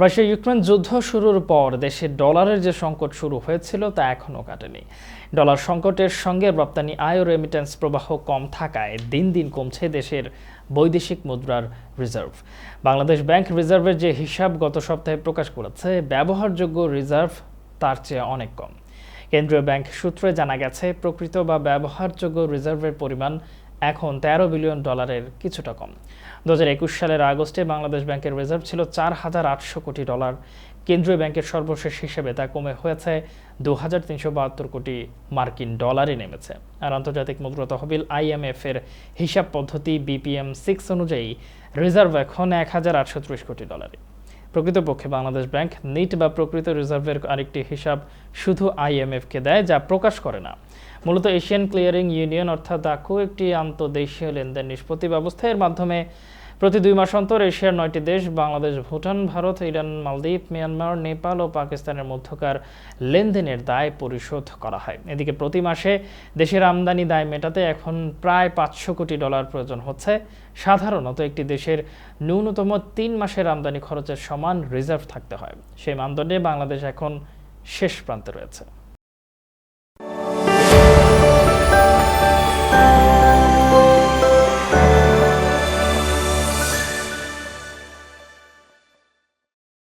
Russia Ukraine যুদ্ধ শুরুর পর দেশে ডলারের যে সংকট শুরু হয়েছিল তা এখনও কাটেনি। ডলার সংকটের সঙ্গে রপ্তানি আয় ও রেমিটেন্স প্রবাহ কম থাকায় দিন দিন কমছে দেশের বৈদেশিক মুদ্রার রিজার্ভ বাংলাদেশ ব্যাংক রিজার্ভের যে হিসাব গত সপ্তাহে প্রকাশ করেছে, ব্যবহারযোগ্য রিজার্ভ তার চেয়ে অনেক কম। কেন্দ্রীয় ব্যাংক সূত্রে জানা গেছে, প্রকৃত বা ব্যবহারযোগ্য রিজার্ভের পরিমাণ এখন তেরো বিলিয়ন ডলারের কিছুটা কম। দু হাজার একুশ সালের আগস্টে বাংলাদেশ ব্যাংকের রিজার্ভ ছিল চার হাজার আটশো কোটি ডলার। কেন্দ্রীয় ব্যাংকের সর্বশেষ হিসেবে তা কমে হয়েছে দু হাজার তিনশো বাহাত্তর কোটি মার্কিন ডলারে নেমেছে। আর আন্তর্জাতিক মুদ্রা তহবিল আইএমএফ এর হিসাব পদ্ধতি বিপিএম সিক্স অনুযায়ী রিজার্ভ এখন এক হাজার আটশো ত্রিশ কোটি ডলারে প্রকৃতপক্ষে বাংলাদেশ ব্যাংক নিট বা প্রকৃত রিজার্ভের আরেকটি হিসাব শুধু আইএমএফকে দেয়, যা প্রকাশ করে না। মূলত এশিয়ান ক্লিয়ারিং ইউনিয়ন অর্থাৎ দাকু একটি আন্তদেশীয় লেনদেন নিষ্পত্তি ব্যবস্থা এর মাধ্যমে প্রতি দুই মাস অন্তর এশিয়ার নয়টি দেশ, বাংলাদেশ, ভুটান, ভারত, ইরান, মালদ্বীপ, মিয়ানমার, নেপাল ও পাকিস্তানের মধ্যকার লেনদেনের দায় পরিশোধ করা হয়। এদিকে প্রতি মাসে দেশের আমদানি দায় মেটাতে এখন প্রায় পাঁচশো কোটি ডলার প্রয়োজন হচ্ছে। সাধারণত একটি দেশের ন্যূনতম তিন মাসের আমদানি খরচের সমান রিজার্ভ থাকতে হয়। সেই মানদণ্ডে বাংলাদেশ এখন শেষ প্রান্তে রয়েছে।